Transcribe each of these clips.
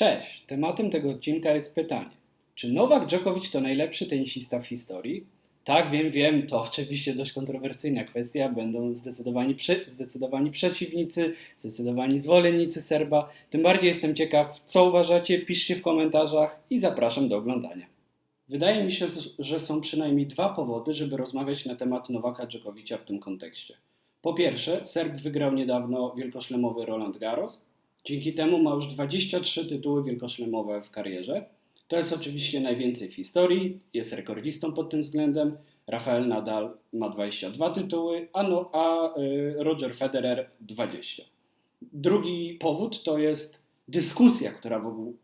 Cześć, tematem tego odcinka jest pytanie. Czy Nowak Djokovic to najlepszy tenisista w historii? Tak, wiem, wiem, to oczywiście dość kontrowersyjna kwestia. Będą zdecydowani, przy, zdecydowani przeciwnicy, zdecydowani zwolennicy Serba. Tym bardziej jestem ciekaw, co uważacie. Piszcie w komentarzach i zapraszam do oglądania. Wydaje mi się, że są przynajmniej dwa powody, żeby rozmawiać na temat Nowaka Dżokowicza w tym kontekście. Po pierwsze, Serb wygrał niedawno wielkoszlemowy Roland Garros. Dzięki temu ma już 23 tytuły wielkoszlemowe w karierze. To jest oczywiście najwięcej w historii, jest rekordzistą pod tym względem. Rafael Nadal ma 22 tytuły, a, no, a y, Roger Federer 20. Drugi powód to jest dyskusja, która wokół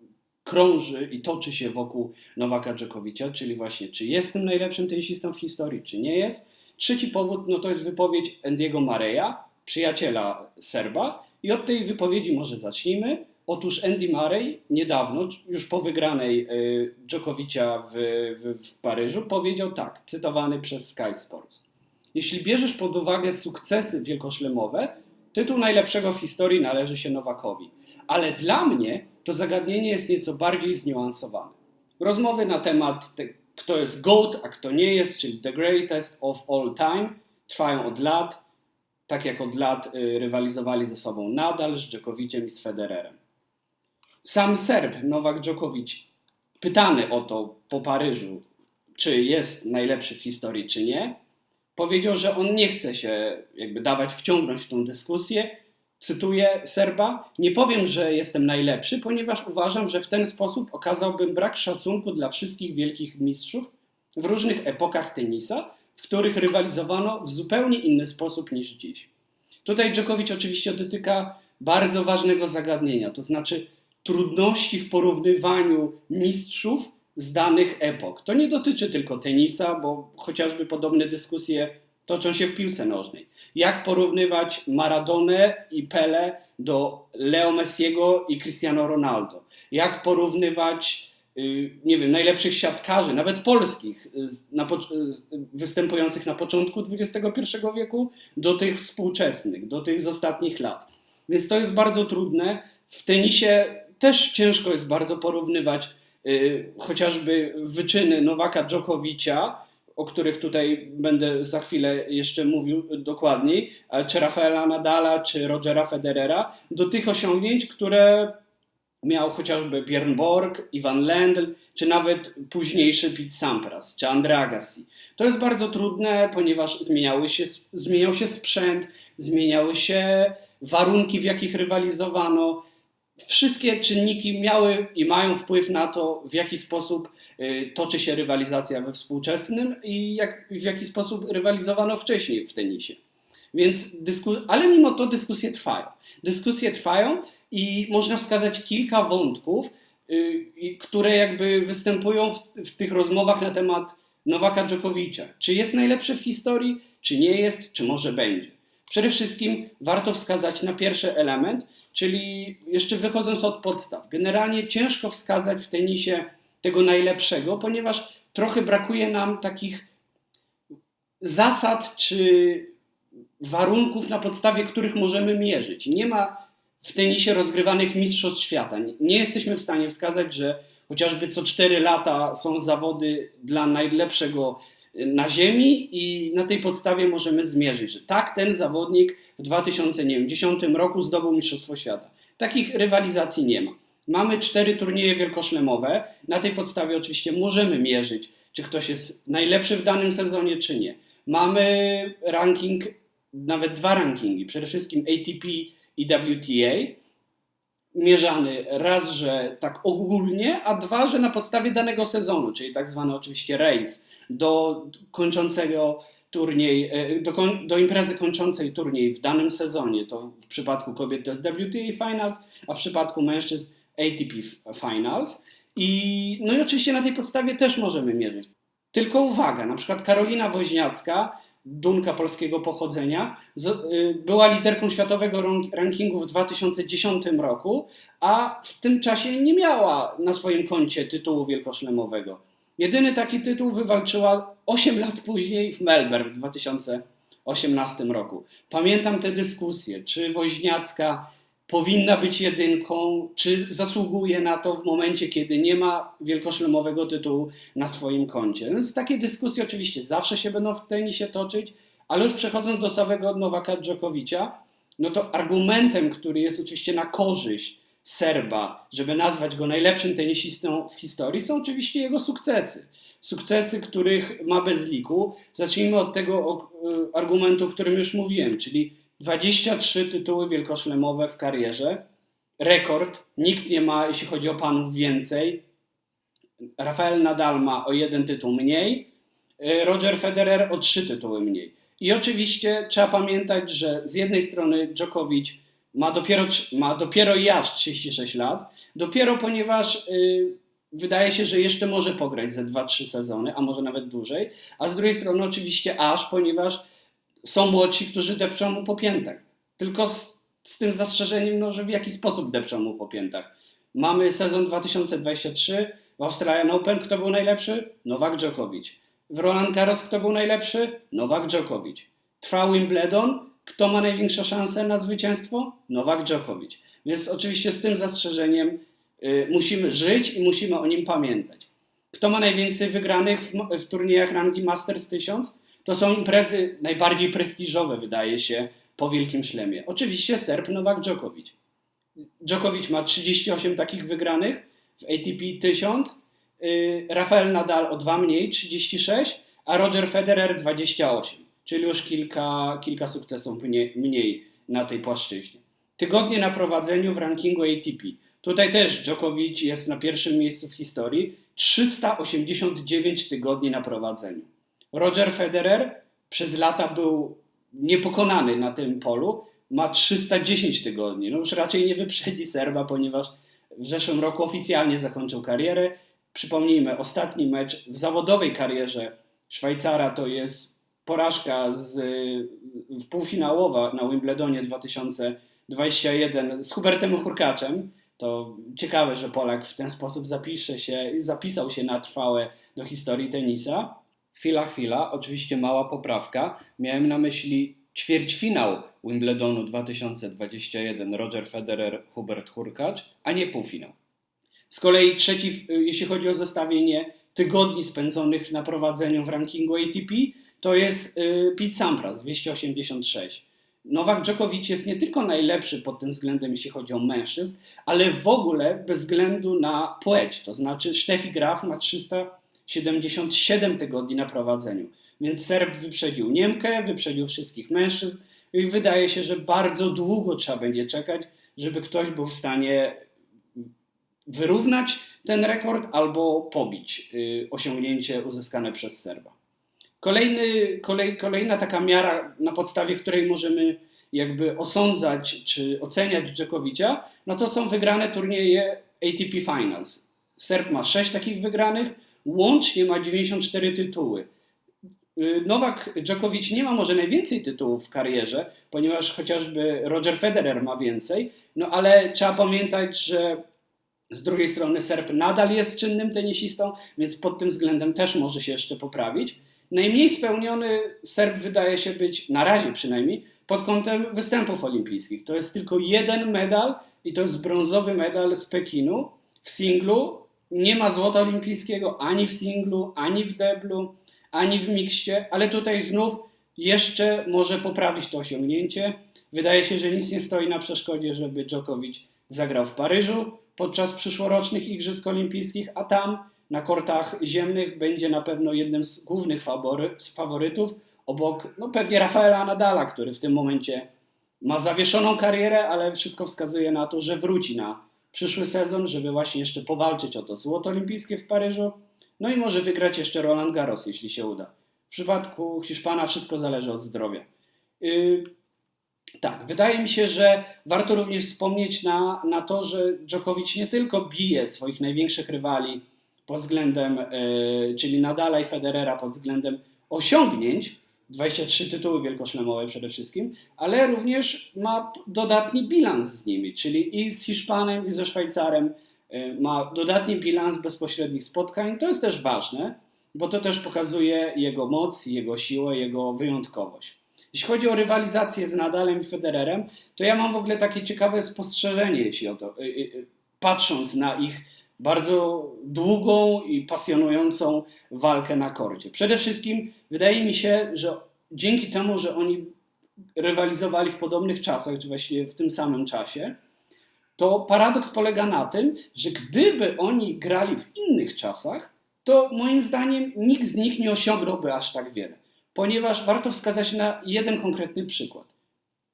krąży i toczy się wokół Nowaka Dżokowicza, czyli właśnie czy jest tym najlepszym tenisistą w historii, czy nie jest. Trzeci powód no to jest wypowiedź Andiego Mareya, przyjaciela Serba, i od tej wypowiedzi może zacznijmy. Otóż Andy Murray niedawno, już po wygranej y, Dżokowicza w, w, w Paryżu, powiedział tak, cytowany przez Sky Sports. Jeśli bierzesz pod uwagę sukcesy wielkoszlemowe, tytuł najlepszego w historii należy się Nowakowi. Ale dla mnie to zagadnienie jest nieco bardziej zniuansowane. Rozmowy na temat, te, kto jest GOAT, a kto nie jest, czyli The Greatest of All Time, trwają od lat, tak jak od lat y, rywalizowali ze sobą Nadal, z Dżokowiciem i z Federerem. Sam Serb Nowak Dżokowicz, pytany o to po Paryżu, czy jest najlepszy w historii, czy nie, powiedział, że on nie chce się jakby dawać wciągnąć w tą dyskusję. Cytuję Serba: Nie powiem, że jestem najlepszy, ponieważ uważam, że w ten sposób okazałbym brak szacunku dla wszystkich wielkich mistrzów w różnych epokach tenisa, w których rywalizowano w zupełnie inny sposób niż dziś. Tutaj Dżokowicz oczywiście dotyka bardzo ważnego zagadnienia, to znaczy trudności w porównywaniu mistrzów z danych epok. To nie dotyczy tylko tenisa, bo chociażby podobne dyskusje toczą się w piłce nożnej. Jak porównywać Maradonę i Pele do Leo Messiego i Cristiano Ronaldo? Jak porównywać nie wiem, najlepszych siatkarzy, nawet polskich, na, występujących na początku XXI wieku, do tych współczesnych, do tych z ostatnich lat. Więc to jest bardzo trudne. W tenisie też ciężko jest bardzo porównywać y, chociażby wyczyny Nowaka Dżokowicza, o których tutaj będę za chwilę jeszcze mówił dokładniej, czy Rafaela Nadala, czy Rogera Federera, do tych osiągnięć, które miał chociażby Björn Borg, Ivan Lendl, czy nawet późniejszy Pete Sampras, czy Andre Agassi. To jest bardzo trudne, ponieważ zmieniały się, zmieniał się sprzęt, zmieniały się warunki, w jakich rywalizowano, wszystkie czynniki miały i mają wpływ na to, w jaki sposób y, toczy się rywalizacja we współczesnym i jak, w jaki sposób rywalizowano wcześniej w tenisie. Więc dysku... Ale mimo to dyskusje trwają. Dyskusje trwają i można wskazać kilka wątków, y, które jakby występują w, w tych rozmowach na temat Nowaka Dżokowicza. Czy jest najlepszy w historii, czy nie jest, czy może będzie. Przede wszystkim warto wskazać na pierwszy element, czyli jeszcze wychodząc od podstaw. Generalnie ciężko wskazać w tenisie tego najlepszego, ponieważ trochę brakuje nam takich zasad czy warunków, na podstawie których możemy mierzyć. Nie ma w tenisie rozgrywanych mistrzostw świata. Nie jesteśmy w stanie wskazać, że chociażby co 4 lata są zawody dla najlepszego na ziemi i na tej podstawie możemy zmierzyć, że tak, ten zawodnik w 2010 roku zdobył Mistrzostwo Świata. Takich rywalizacji nie ma. Mamy cztery turnieje wielkoszlemowe. Na tej podstawie oczywiście możemy mierzyć, czy ktoś jest najlepszy w danym sezonie, czy nie. Mamy ranking, nawet dwa rankingi, przede wszystkim ATP i WTA, mierzany raz, że tak ogólnie, a dwa, że na podstawie danego sezonu, czyli tak zwany oczywiście race do kończącego turniej, e, do, do imprezy kończącej turniej w danym sezonie. To w przypadku kobiet to jest WTA Finals, a w przypadku mężczyzn ATP Finals. I, no i oczywiście na tej podstawie też możemy mierzyć. Tylko uwaga, na przykład Karolina Woźniacka, Dunka polskiego pochodzenia, y, była liderką światowego rankingu w 2010 roku, a w tym czasie nie miała na swoim koncie tytułu wielkoszlemowego. Jedyny taki tytuł wywalczyła 8 lat później w Melbourne w 2018 roku. Pamiętam te dyskusje, czy Woźniacka powinna być jedynką, czy zasługuje na to w momencie, kiedy nie ma wielkoszlemowego tytułu na swoim koncie. Więc takie dyskusje oczywiście zawsze się będą w tenisie toczyć, ale już przechodząc do samego Nowaka Dżokowicza, no to argumentem, który jest oczywiście na korzyść Serba, żeby nazwać go najlepszym tenisistą w historii, są oczywiście jego sukcesy. Sukcesy, których ma bez liku. Zacznijmy od tego e, argumentu, o którym już mówiłem, czyli 23 tytuły wielkoszlemowe w karierze. Rekord. Nikt nie ma, jeśli chodzi o panów, więcej. Rafael Nadal ma o jeden tytuł mniej. E, Roger Federer o trzy tytuły mniej. I oczywiście trzeba pamiętać, że z jednej strony Djokovic ma dopiero, ma dopiero jaż 36 lat, dopiero ponieważ yy, wydaje się, że jeszcze może pograć ze 2-3 sezony, a może nawet dłużej, a z drugiej strony oczywiście aż, ponieważ są młodsi, którzy depczą mu po piętach. Tylko z, z tym zastrzeżeniem, no, że w jaki sposób depczą mu po piętach. Mamy sezon 2023 w Australian Open. Kto był najlepszy? Nowak Djokovic. W Roland Garros kto był najlepszy? Nowak Djokovic. Trwa Wimbledon. Kto ma największe szanse na zwycięstwo? Nowak Djokovic. Więc oczywiście z tym zastrzeżeniem y, musimy żyć i musimy o nim pamiętać. Kto ma najwięcej wygranych w, w turniejach rangi Masters 1000? To są imprezy najbardziej prestiżowe, wydaje się, po Wielkim Szlemie. Oczywiście Serb Nowak Djokovic. Djokovic ma 38 takich wygranych w ATP 1000, yy, Rafael Nadal o dwa mniej, 36, a Roger Federer 28, czyli już kilka, kilka sukcesów mniej, mniej na tej płaszczyźnie. Tygodnie na prowadzeniu w rankingu ATP. Tutaj też Djokovic jest na pierwszym miejscu w historii. 389 tygodni na prowadzeniu. Roger Federer przez lata był niepokonany na tym polu, ma 310 tygodni. No już raczej nie wyprzedzi Serba, ponieważ w zeszłym roku oficjalnie zakończył karierę. Przypomnijmy, ostatni mecz w zawodowej karierze Szwajcara to jest porażka z, w półfinałowa na Wimbledonie 2021 z Hubertem Hurkaczem. To ciekawe, że Polak w ten sposób zapisze się, zapisał się na trwałe do historii tenisa. Chwila, chwila, oczywiście mała poprawka. Miałem na myśli ćwierćfinał Wimbledonu 2021 Roger Federer, Hubert Hurkacz, a nie półfinał. Z kolei trzeci, jeśli chodzi o zestawienie tygodni spędzonych na prowadzeniu w rankingu ATP, to jest y, Pete Sampras 286. Nowak Djokovic jest nie tylko najlepszy pod tym względem, jeśli chodzi o mężczyzn, ale w ogóle bez względu na płeć. To znaczy Steffi Graf ma 377 tygodni na prowadzeniu. Więc Serb wyprzedził Niemkę, wyprzedził wszystkich mężczyzn i wydaje się, że bardzo długo trzeba będzie czekać, żeby ktoś był w stanie wyrównać ten rekord albo pobić y, osiągnięcie uzyskane przez Serba. Kolejny, kolej, kolejna taka miara, na podstawie której możemy jakby osądzać czy oceniać Dżekowicza, no to są wygrane turnieje ATP Finals. Serb ma 6 takich wygranych, łącznie ma 94 tytuły. Y, Nowak Djokovic nie ma może najwięcej tytułów w karierze, ponieważ chociażby Roger Federer ma więcej, no ale trzeba pamiętać, że z drugiej strony Serb nadal jest czynnym tenisistą, więc pod tym względem też może się jeszcze poprawić. Najmniej spełniony Serb wydaje się być, na razie przynajmniej, pod kątem występów olimpijskich. To jest tylko jeden medal i to jest brązowy medal z Pekinu w singlu. Nie ma złota olimpijskiego ani w singlu, ani w deblu, ani w mikście, ale tutaj znów jeszcze może poprawić to osiągnięcie. Wydaje się, że nic nie stoi na przeszkodzie, żeby Djokovic zagrał w Paryżu podczas przyszłorocznych Igrzysk Olimpijskich, a tam na kortach ziemnych będzie na pewno jednym z głównych fawory, z faworytów, obok no pewnie Rafaela Nadala, który w tym momencie ma zawieszoną karierę, ale wszystko wskazuje na to, że wróci na przyszły sezon, żeby właśnie jeszcze powalczyć o to złoto olimpijskie w Paryżu. No i może wygrać jeszcze Roland Garros, jeśli się uda. W przypadku Hiszpana wszystko zależy od zdrowia. Yy, tak, wydaje mi się, że warto również wspomnieć na, na to, że Djokovic nie tylko bije swoich największych rywali pod względem, yy, czyli Nadala i Federera pod względem osiągnięć, 23 tytuły wielkoszlemowe przede wszystkim, ale również ma dodatni bilans z nimi, czyli i z Hiszpanem, i ze Szwajcarem yy, ma dodatni bilans bezpośrednich spotkań. To jest też ważne, bo to też pokazuje jego moc, jego siłę, jego wyjątkowość. Jeśli chodzi o rywalizację z Nadalem i Federerem, to ja mam w ogóle takie ciekawe spostrzeżenie, jeśli o to, y, y, patrząc na ich bardzo długą i pasjonującą walkę na korcie. Przede wszystkim wydaje mi się, że dzięki temu, że oni rywalizowali w podobnych czasach, czy właściwie w tym samym czasie, to paradoks polega na tym, że gdyby oni grali w innych czasach, to moim zdaniem nikt z nich nie osiągnąłby aż tak wiele. Ponieważ warto wskazać na jeden konkretny przykład.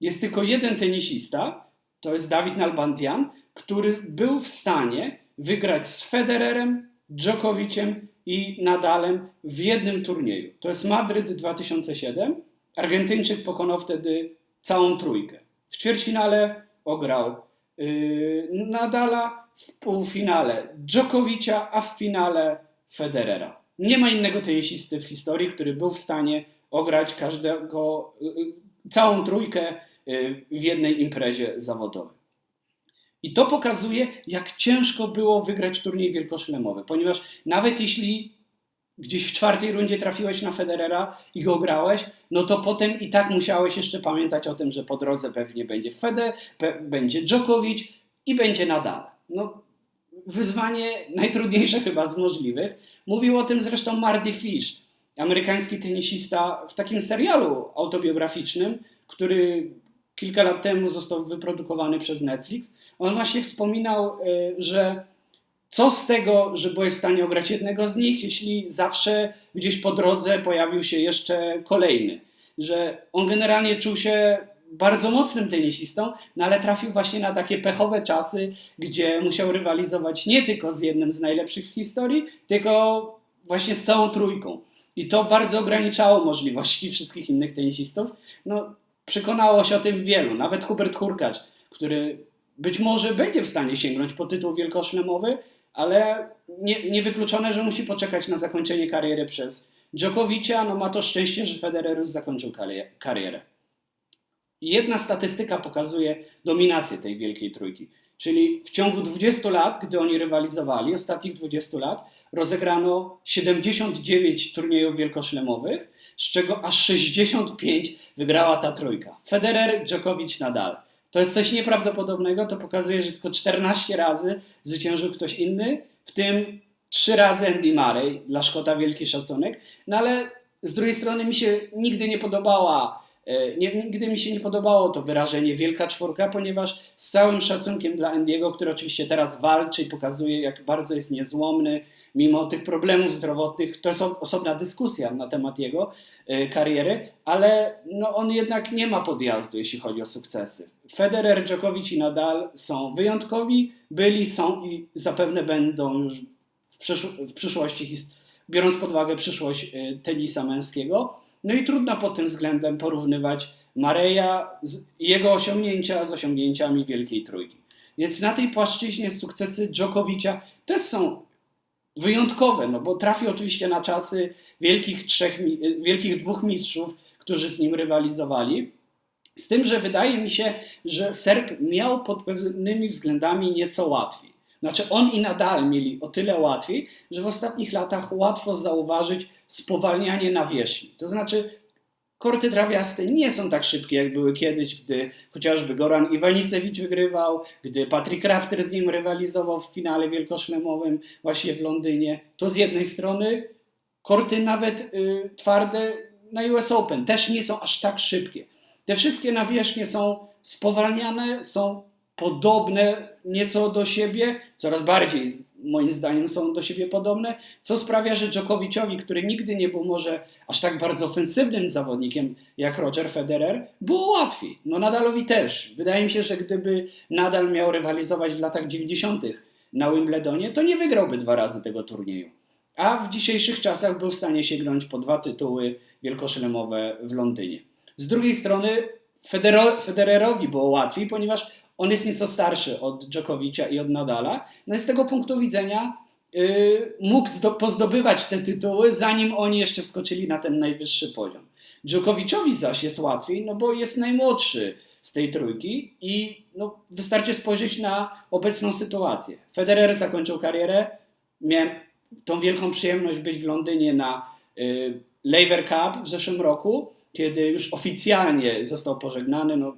Jest tylko jeden tenisista, to jest Dawid Nalbandian, który był w stanie wygrać z Federerem, Djokoviciem i Nadalem w jednym turnieju. To jest Madryt 2007. Argentyńczyk pokonał wtedy całą trójkę. W ćwierćfinale ograł yy, Nadala, w półfinale Djokovicia, a w finale Federera. Nie ma innego tenisisty w historii, który był w stanie ograć każdego, yy, całą trójkę yy, w jednej imprezie zawodowej. I to pokazuje, jak ciężko było wygrać turniej wielkoszlemowy, ponieważ nawet jeśli gdzieś w czwartej rundzie trafiłeś na Federera i go grałeś, no to potem i tak musiałeś jeszcze pamiętać o tym, że po drodze pewnie będzie Fede, pe będzie Djokovic i będzie Nadal. No, wyzwanie najtrudniejsze chyba z możliwych. Mówił o tym zresztą Marty Fish, amerykański tenisista w takim serialu autobiograficznym, który kilka lat temu został wyprodukowany przez Netflix. On właśnie wspominał, y, że co z tego, że byłeś w stanie ograć jednego z nich, jeśli zawsze gdzieś po drodze pojawił się jeszcze kolejny. Że on generalnie czuł się bardzo mocnym tenisistą, no ale trafił właśnie na takie pechowe czasy, gdzie musiał rywalizować nie tylko z jednym z najlepszych w historii, tylko właśnie z całą trójką. I to bardzo ograniczało możliwości wszystkich innych tenisistów. No, przekonało się o tym wielu, nawet Hubert Hurkacz, który być może będzie w stanie sięgnąć po tytuł wielkoszlemowy, ale nie, niewykluczone, że musi poczekać na zakończenie kariery przez Djokovicia. No ma to szczęście, że Federer już zakończył karierę. Jedna statystyka pokazuje dominację tej wielkiej trójki. Czyli w ciągu 20 lat, gdy oni rywalizowali, ostatnich 20 lat, rozegrano 79 turniejów wielkoszlemowych, z czego aż 65 wygrała ta trójka. Federer, Djokovic, Nadal. To jest coś nieprawdopodobnego, to pokazuje, że tylko 14 razy zwyciężył ktoś inny, w tym 3 razy Andy Murray, dla Szkota wielki szacunek, no ale z drugiej strony mi się nigdy nie podobała e, nie, nigdy mi się nie podobało to wyrażenie wielka czwórka, ponieważ z całym szacunkiem dla Andiego, który oczywiście teraz walczy i pokazuje, jak bardzo jest niezłomny, mimo tych problemów zdrowotnych, to jest osobna dyskusja na temat jego e, kariery, ale no, on jednak nie ma podjazdu, jeśli chodzi o sukcesy. Federer, Djokovic i Nadal są wyjątkowi, byli, są i zapewne będą już w, przysz w przyszłości, biorąc pod uwagę przyszłość e, tenisa męskiego. No i trudno pod tym względem porównywać Mareja, jego osiągnięcia z osiągnięciami Wielkiej Trójki. Więc na tej płaszczyźnie sukcesy Djokovicia też są wyjątkowe, no bo trafi oczywiście na czasy wielkich, trzech, wielkich dwóch mistrzów, którzy z nim rywalizowali. Z tym, że wydaje mi się, że Serb miał pod pewnymi względami nieco łatwiej. Znaczy on i Nadal mieli o tyle łatwiej, że w ostatnich latach łatwo zauważyć spowalnianie nawierzchni. To znaczy korty trawiaste nie są tak szybkie, jak były kiedyś, gdy chociażby Goran Iwanisewicz wygrywał, gdy Patrick Rafter z nim rywalizował w finale wielkoszlemowym właśnie w Londynie. To z jednej strony korty nawet y, twarde na US Open też nie są aż tak szybkie. Te wszystkie nawierzchnie są spowalniane, są podobne nieco do siebie, coraz bardziej moim zdaniem są do siebie podobne, co sprawia, że Djokoviciowi, który nigdy nie był może aż tak bardzo ofensywnym zawodnikiem jak Roger Federer, było łatwiej. No Nadalowi też. Wydaje mi się, że gdyby Nadal miał rywalizować w latach 90. na Wimbledonie, to nie wygrałby dwa razy tego turnieju. A w dzisiejszych czasach był w stanie sięgnąć po dwa tytuły wielkoszlemowe w Londynie. Z drugiej strony Federerowi było łatwiej, ponieważ on jest nieco starszy od Dżokowicza i od Nadala. No i z tego punktu widzenia yy, mógł pozdobywać te tytuły, zanim oni jeszcze wskoczyli na ten najwyższy poziom. Dżokowiczowi zaś jest łatwiej, no bo jest najmłodszy z tej trójki i no, wystarczy spojrzeć na obecną sytuację. Federer zakończył karierę, miałem tą wielką przyjemność być w Londynie na y, Laver Cup w zeszłym roku kiedy już oficjalnie został pożegnany, no,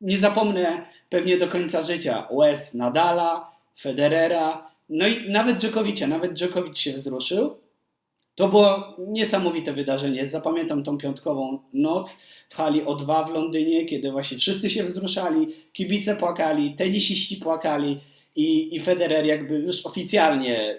nie zapomnę pewnie do końca życia łez Nadala, Federera, no i nawet Dżokowicza. Nawet Dżokowicz się wzruszył. To było niesamowite wydarzenie. Zapamiętam tą piątkową noc w hali O2 w Londynie, kiedy właśnie wszyscy się wzruszali, kibice płakali, tenisiści płakali i, i Federer jakby już oficjalnie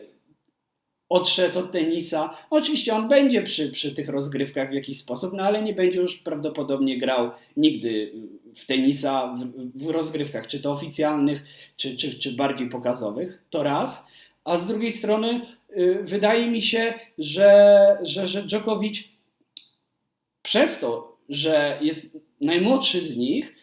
odszedł od tenisa. Oczywiście on będzie przy, przy tych rozgrywkach w jakiś sposób, no ale nie będzie już prawdopodobnie grał nigdy w tenisa w, w rozgrywkach, czy to oficjalnych, czy, czy, czy bardziej pokazowych. To raz. A z drugiej strony yy, wydaje mi się, że, że, że Djokovic przez to, że jest najmłodszy z nich,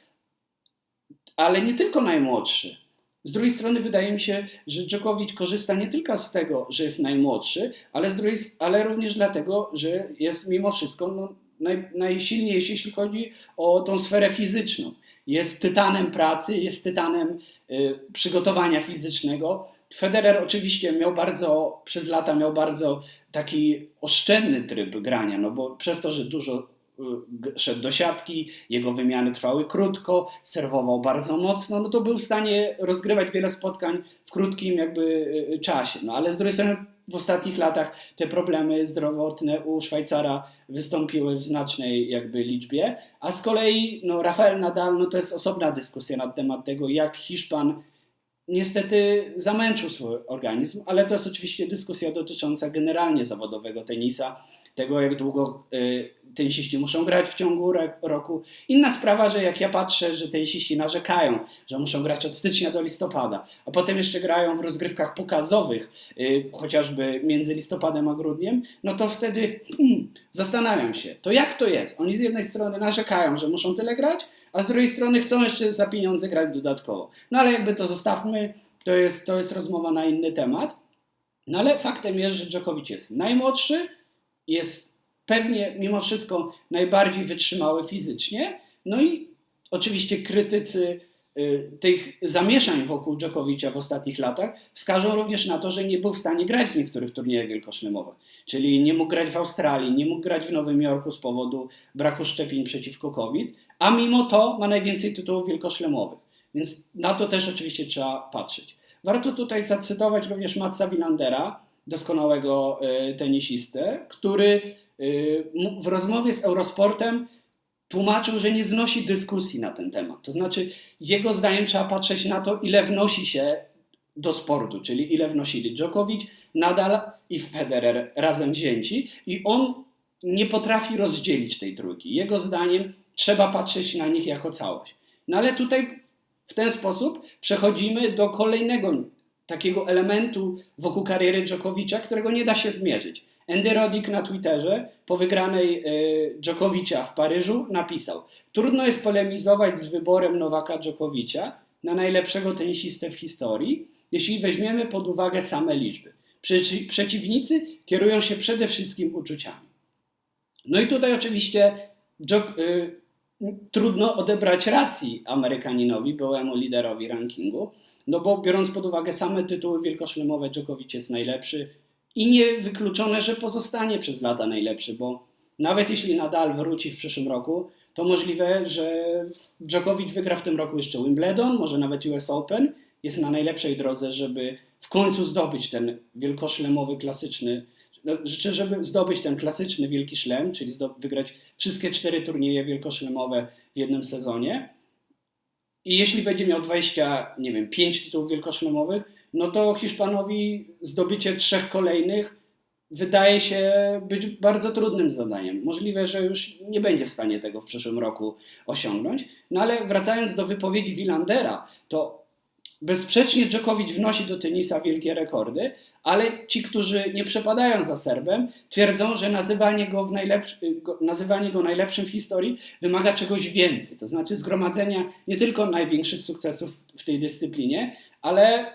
ale nie tylko najmłodszy, z drugiej strony wydaje mi się, że Djokovic korzysta nie tylko z tego, że jest najmłodszy, ale, z drugiej, ale również dlatego, że jest mimo wszystko no, naj, najsilniejszy, jeśli chodzi o tą sferę fizyczną. Jest tytanem pracy, jest tytanem y, przygotowania fizycznego. Federer oczywiście miał bardzo, przez lata miał bardzo taki oszczędny tryb grania, no bo przez to, że dużo szedł do siatki, jego wymiany trwały krótko, serwował bardzo mocno, no to był w stanie rozgrywać wiele spotkań w krótkim jakby y, czasie. No ale z drugiej strony w ostatnich latach te problemy zdrowotne u Szwajcara wystąpiły w znacznej jakby liczbie, a z kolei no, Rafael Nadal no, to jest osobna dyskusja na temat tego, jak Hiszpan niestety zamęczył swój organizm, ale to jest oczywiście dyskusja dotycząca generalnie zawodowego tenisa, tego jak długo y, tenisiści muszą grać w ciągu roku. Inna sprawa, że jak ja patrzę, że tenisiści narzekają, że muszą grać od stycznia do listopada, a potem jeszcze grają w rozgrywkach pokazowych, yy, chociażby między listopadem a grudniem, no to wtedy hmm, zastanawiam się, to jak to jest? Oni z jednej strony narzekają, że muszą tyle grać, a z drugiej strony chcą jeszcze za pieniądze grać dodatkowo. No ale jakby to zostawmy, to jest, to jest rozmowa na inny temat. No ale faktem jest, że Djokovic jest najmłodszy, jest pewnie mimo wszystko najbardziej wytrzymały fizycznie. No i oczywiście krytycy y, tych zamieszań wokół Dżokowicza w ostatnich latach wskażą również na to, że nie był w stanie grać w niektórych turniejach wielkoszlemowych. Czyli nie mógł grać w Australii, nie mógł grać w Nowym Jorku z powodu braku szczepień przeciwko COVID, a mimo to ma najwięcej tytułów wielkoszlemowych. Więc na to też oczywiście trzeba patrzeć. Warto tutaj zacytować również Matsa Wilandera, doskonałego y, tenisistę, który w rozmowie z Eurosportem tłumaczył, że nie znosi dyskusji na ten temat. To znaczy, jego zdaniem trzeba patrzeć na to, ile wnosi się do sportu, czyli ile wnosili Djokovic, Nadal i Federer razem wzięci i on nie potrafi rozdzielić tej trójki. Jego zdaniem trzeba patrzeć na nich jako całość. No ale tutaj w ten sposób przechodzimy do kolejnego takiego elementu wokół kariery Djokovicza, którego nie da się zmierzyć. Andy Roddick na Twitterze po wygranej y, Dżokowicza w Paryżu napisał: Trudno jest polemizować z wyborem Nowaka Dżokowicza na najlepszego tenisistę w historii, jeśli weźmiemy pod uwagę same liczby. Przeci przeciwnicy kierują się przede wszystkim uczuciami. No i tutaj oczywiście Dżok y, trudno odebrać racji Amerykaninowi, byłemu liderowi rankingu, no bo biorąc pod uwagę same tytuły wielkoszlemowe, Dżokowicz jest najlepszy, i niewykluczone, że pozostanie przez lata najlepszy, bo nawet jeśli nadal wróci w przyszłym roku, to możliwe, że Djokovic wygra w tym roku jeszcze Wimbledon, może nawet US Open. Jest na najlepszej drodze, żeby w końcu zdobyć ten wielkoszlemowy, klasyczny, no, życzę, żeby zdobyć ten klasyczny wielki szlem, czyli wygrać wszystkie cztery turnieje wielkoszlemowe w jednym sezonie. I jeśli będzie miał 20, nie wiem, 5 tytułów wielkoszlemowych, no to Hiszpanowi zdobycie trzech kolejnych wydaje się być bardzo trudnym zadaniem. Możliwe, że już nie będzie w stanie tego w przyszłym roku osiągnąć. No ale wracając do wypowiedzi Wilandera, to bezsprzecznie Djokovic wnosi do tenisa wielkie rekordy, ale ci, którzy nie przepadają za Serbem, twierdzą, że nazywanie go, w nazywanie go najlepszym w historii wymaga czegoś więcej. To znaczy zgromadzenia nie tylko największych sukcesów w tej dyscyplinie, ale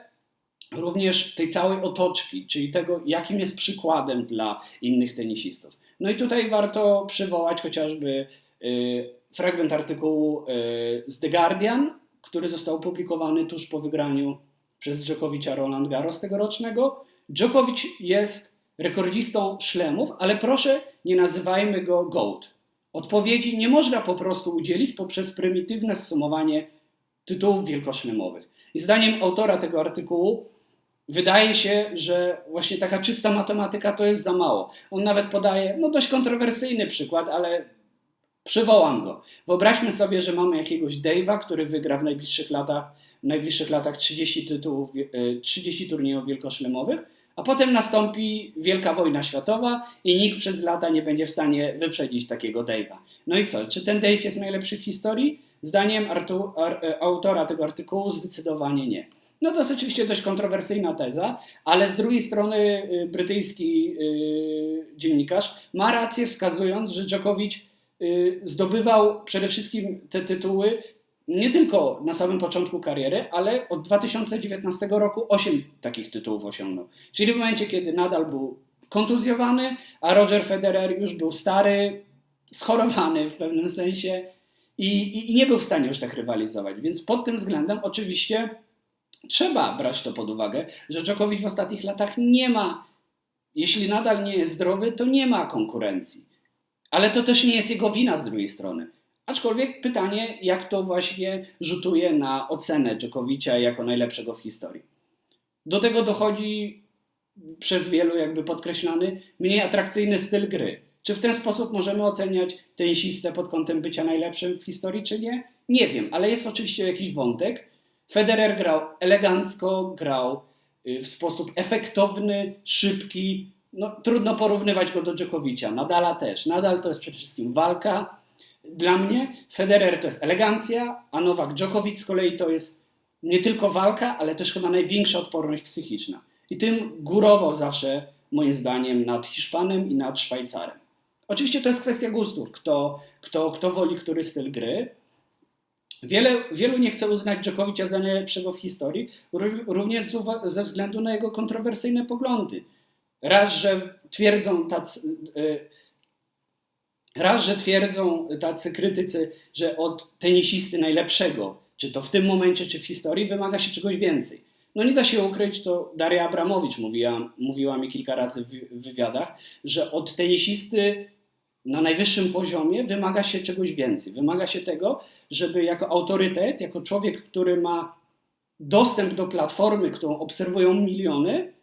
również tej całej otoczki, czyli tego, jakim jest przykładem dla innych tenisistów. No i tutaj warto przywołać chociażby y, fragment artykułu y, z The Guardian, który został opublikowany tuż po wygraniu przez Dżokowicza Roland Garros tegorocznego. Dżokowicz jest rekordzistą szlemów, ale proszę nie nazywajmy go GOAT. Odpowiedzi nie można po prostu udzielić poprzez prymitywne zsumowanie tytułów wielkoszlemowych. I zdaniem autora tego artykułu wydaje się, że właśnie taka czysta matematyka to jest za mało. On nawet podaje no dość kontrowersyjny przykład, ale przywołam go. Wyobraźmy sobie, że mamy jakiegoś Dave'a, który wygra w najbliższych latach, w najbliższych latach 30 tytułów, 30 e, turniejów wielkoszlemowych, a potem nastąpi wielka wojna światowa i nikt przez lata nie będzie w stanie wyprzedzić takiego Dave'a. No i co? Czy ten Dave jest najlepszy w historii? Zdaniem Artu, ar, e, autora tego artykułu zdecydowanie nie. No to jest oczywiście dość kontrowersyjna teza, ale z drugiej strony y, brytyjski y, dziennikarz ma rację wskazując, że Djokovic zdobywał przede wszystkim te tytuły nie tylko na samym początku kariery, ale od 2019 roku 8 takich tytułów osiągnął. Czyli w momencie, kiedy nadal był kontuzjowany, a Roger Federer już był stary, schorowany w pewnym sensie i, i, i nie był w stanie już tak rywalizować. Więc pod tym względem oczywiście trzeba brać to pod uwagę, że Djokovic w ostatnich latach nie ma, jeśli nadal nie jest zdrowy, to nie ma konkurencji. Ale to też nie jest jego wina z drugiej strony. Aczkolwiek pytanie, jak to właśnie rzutuje na ocenę Djokovicia jako najlepszego w historii. Do tego dochodzi przez wielu jakby podkreślany mniej atrakcyjny styl gry. Czy w ten sposób możemy oceniać tenisistę pod kątem bycia najlepszym w historii, czy nie? Nie wiem, ale jest oczywiście jakiś wątek. Federer grał elegancko, grał y, w sposób efektowny, szybki. No, trudno porównywać go do Djokovicia. Nadala też. Nadal to jest przede wszystkim walka. Dla mnie Federer to jest elegancja, a Nowak Djokovic z kolei to jest nie tylko walka, ale też chyba największa odporność psychiczna. I tym górował zawsze, moim zdaniem, nad Hiszpanem i nad Szwajcarem. Oczywiście to jest kwestia gustów, kto, kto, kto woli który styl gry. Wiele, wielu nie chce uznać Dżokowicza za najlepszego w historii, również ze względu na jego kontrowersyjne poglądy. Raz, że twierdzą tacy, e, raz, że twierdzą tacy krytycy, że od tenisisty najlepszego, czy to w tym momencie, czy w historii, wymaga się czegoś więcej. No nie da się ukryć, to Daria Abramowicz mówiła, mówiła mi kilka razy w wywiadach, że od tenisisty na najwyższym poziomie wymaga się czegoś więcej. Wymaga się tego, żeby jako autorytet, jako człowiek, który ma dostęp do platformy, którą obserwują miliony,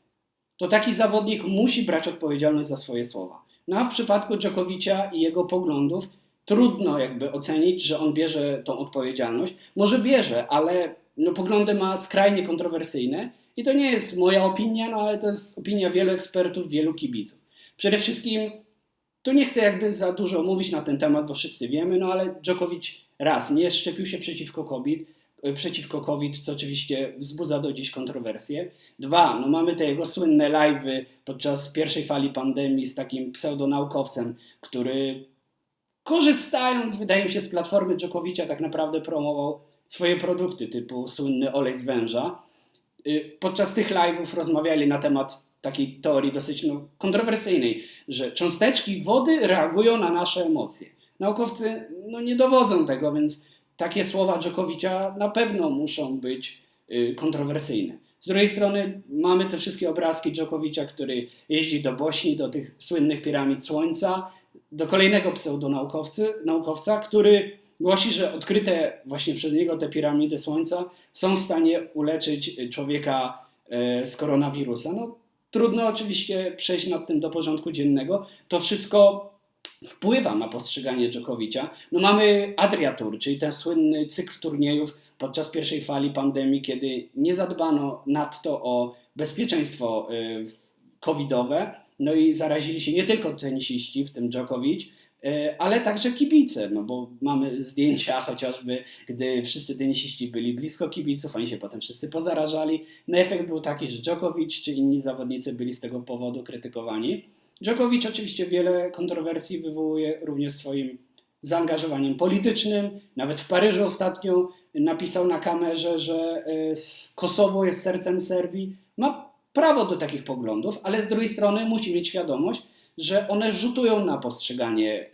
to taki zawodnik musi brać odpowiedzialność za swoje słowa. No a w przypadku Dżokowicza i jego poglądów trudno jakby ocenić, że on bierze tą odpowiedzialność. Może bierze, ale no, poglądy ma skrajnie kontrowersyjne i to nie jest moja opinia, no ale to jest opinia wielu ekspertów, wielu kibiców. Przede wszystkim tu nie chcę jakby za dużo mówić na ten temat, bo wszyscy wiemy, no ale Djokovic raz nie szczepił się przeciwko e, przeciwko COVID, co oczywiście wzbudza do dziś kontrowersje. Dwa, no mamy te jego słynne live'y podczas pierwszej fali pandemii z takim pseudonaukowcem, który korzystając, wydaje mi się, z platformy Djokovicia tak naprawdę promował swoje produkty typu słynny olej z węża. Y, podczas tych live'ów rozmawiali na temat takiej teorii dosyć no, kontrowersyjnej, że cząsteczki wody reagują na nasze emocje. Naukowcy no, nie dowodzą tego, więc takie słowa Dżokowicza na pewno muszą być y, kontrowersyjne. Z drugiej strony mamy te wszystkie obrazki Dżokowicza, który jeździ do Bośni, do tych słynnych piramid Słońca, do kolejnego pseudonaukowca, który głosi, że odkryte właśnie przez niego te piramidy Słońca są w stanie uleczyć człowieka e, z koronawirusa. No, Trudno oczywiście przejść nad tym do porządku dziennego. To wszystko wpływa na postrzeganie Dżokowicza. No mamy Adriatur, czyli ten słynny cykl turniejów podczas pierwszej fali pandemii, kiedy nie zadbano nadto o bezpieczeństwo y, covidowe, no i zarazili się nie tylko tenisiści, w tym Djokovic, E, ale także kibice, no bo mamy zdjęcia chociażby, gdy wszyscy tenisiści byli blisko kibiców, oni się potem wszyscy pozarażali. No efekt był taki, że Djokovic czy inni zawodnicy byli z tego powodu krytykowani. Djokovic oczywiście wiele kontrowersji wywołuje również swoim zaangażowaniem politycznym. Nawet w Paryżu ostatnio napisał na kamerze, że e, Kosowo jest sercem Serbii. Ma prawo do takich poglądów, ale z drugiej strony musi mieć świadomość, że one rzutują na postrzeganie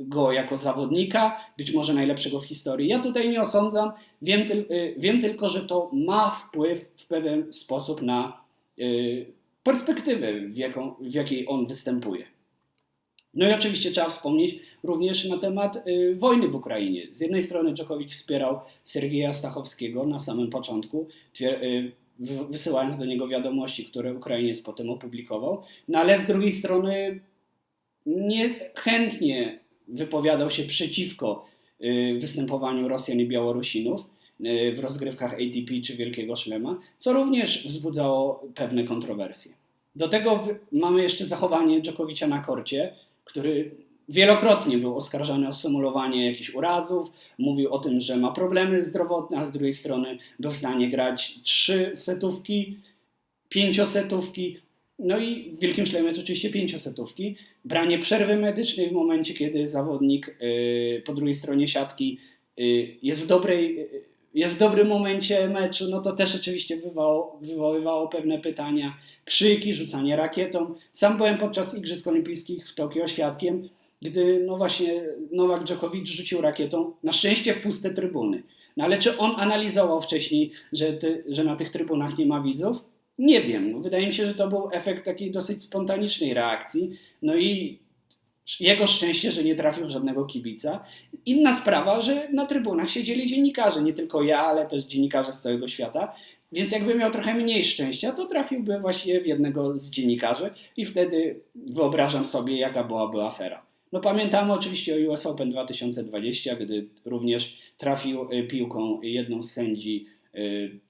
go jako zawodnika, być może najlepszego w historii. Ja tutaj nie osądzam, wiem, tyl, y, wiem tylko, że to ma wpływ w pewien sposób na y, perspektywę, w, jaką, w jakiej on występuje. No i oczywiście trzeba wspomnieć również na temat y, wojny w Ukrainie. Z jednej strony Dżokowicz wspierał Sergieja Stachowskiego na samym początku, y, wysyłając do niego wiadomości, które Ukrainiec potem opublikował, no ale z drugiej strony niechętnie wypowiadał się przeciwko y, występowaniu Rosjan i Białorusinów w rozgrywkach ATP czy Wielkiego Szlema, co również wzbudzało pewne kontrowersje. Do tego mamy jeszcze zachowanie Dżokowicza na korcie, który wielokrotnie był oskarżany o symulowanie jakichś urazów, mówił o tym, że ma problemy zdrowotne, a z drugiej strony był w stanie grać trzy setówki, pięciosetówki, no i w Wielkim Szlemie to oczywiście pięciosetówki. Branie przerwy medycznej w momencie, kiedy zawodnik y, po drugiej stronie siatki y, jest w dobrej, jest w dobrym momencie meczu, no to też oczywiście wywoływało pewne pytania, krzyki, rzucanie rakietą. Sam byłem podczas Igrzysk Olimpijskich w Tokio świadkiem, gdy no właśnie Nowak Dżokowicz rzucił rakietą, na szczęście w puste trybuny. No ale czy on analizował wcześniej, że, ty, że na tych trybunach nie ma widzów? Nie wiem. Wydaje mi się, że to był efekt takiej dosyć spontanicznej reakcji. No i jego szczęście, że nie trafił żadnego kibica. Inna sprawa, że na trybunach siedzieli dziennikarze, nie tylko ja, ale też dziennikarze z całego świata. Więc jakby miał trochę mniej szczęścia, to trafiłby właśnie w jednego z dziennikarzy i wtedy wyobrażam sobie, jaka byłaby afera. No pamiętamy oczywiście o US Open 2020, gdy również trafił y, piłką jedną z sędzi y,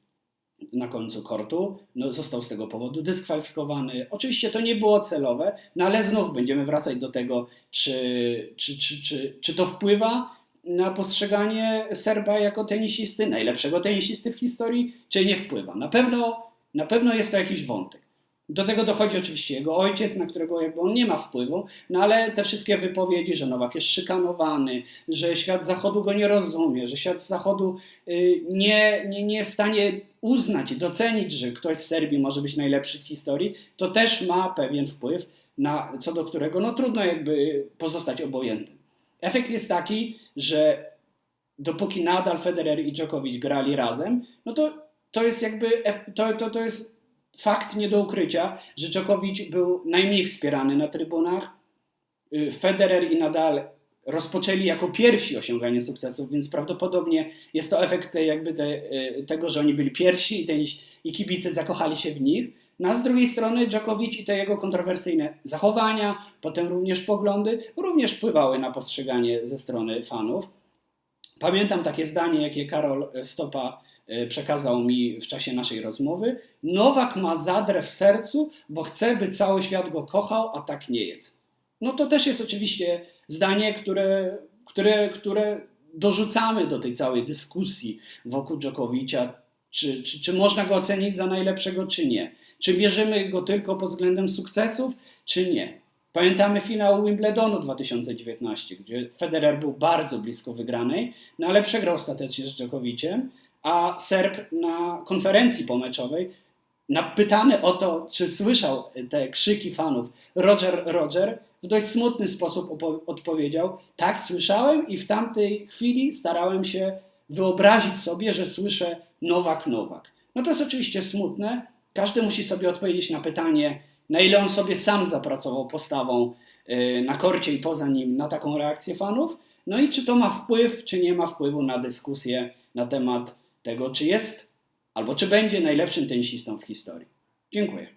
na końcu kortu. No, został z tego powodu dyskwalifikowany. Oczywiście to nie było celowe, no ale znów będziemy wracać do tego, czy, czy, czy, czy, czy to wpływa na postrzeganie Serba jako tenisisty, najlepszego tenisisty w historii, czy nie wpływa. Na pewno, na pewno jest to jakiś wątek. Do tego dochodzi oczywiście jego ojciec, na którego jakby on nie ma wpływu, no ale te wszystkie wypowiedzi, że Nowak jest szykanowany, że świat zachodu go nie rozumie, że świat zachodu y, nie, nie, nie jest w stanie uznać, docenić, że ktoś z Serbii może być najlepszy w historii, to też ma pewien wpływ, na, co do którego no, trudno jakby pozostać obojętnym. Efekt jest taki, że dopóki nadal Federer i Djokovic grali razem, no to to jest jakby to, to, to jest fakt nie do ukrycia, że Djokovic był najmniej wspierany na trybunach. Y, Federer i Nadal rozpoczęli jako pierwsi osiąganie sukcesów, więc prawdopodobnie jest to efekt jakby te, y, tego, że oni byli pierwsi i, ten, i kibice zakochali się w nich. No a z drugiej strony Djokovic i te jego kontrowersyjne zachowania, potem również poglądy, również wpływały na postrzeganie ze strony fanów. Pamiętam takie zdanie, jakie Karol Stopa przekazał mi w czasie naszej rozmowy. Nowak ma zadrę w sercu, bo chce, by cały świat go kochał, a tak nie jest. No to też jest oczywiście zdanie, które, które, które dorzucamy do tej całej dyskusji wokół Dżokowicza, czy, czy, czy można go ocenić za najlepszego, czy nie. Czy bierzemy go tylko pod względem sukcesów, czy nie. Pamiętamy finał Wimbledonu 2019, gdzie Federer był bardzo blisko wygranej, no ale przegrał ostatecznie z Dżokowiciem, a Serb na konferencji pomeczowej napytany o to, czy słyszał te krzyki fanów Roger, Roger, w dość smutny sposób odpowiedział: Tak, słyszałem i w tamtej chwili starałem się wyobrazić sobie, że słyszę Nowak, Nowak. No to jest oczywiście smutne. Każdy musi sobie odpowiedzieć na pytanie, na ile on sobie sam zapracował postawą na korcie i poza nim na taką reakcję fanów. No i czy to ma wpływ, czy nie ma wpływu na dyskusję na temat tego, czy jest albo czy będzie najlepszym tenisistą w historii. Dziękuję.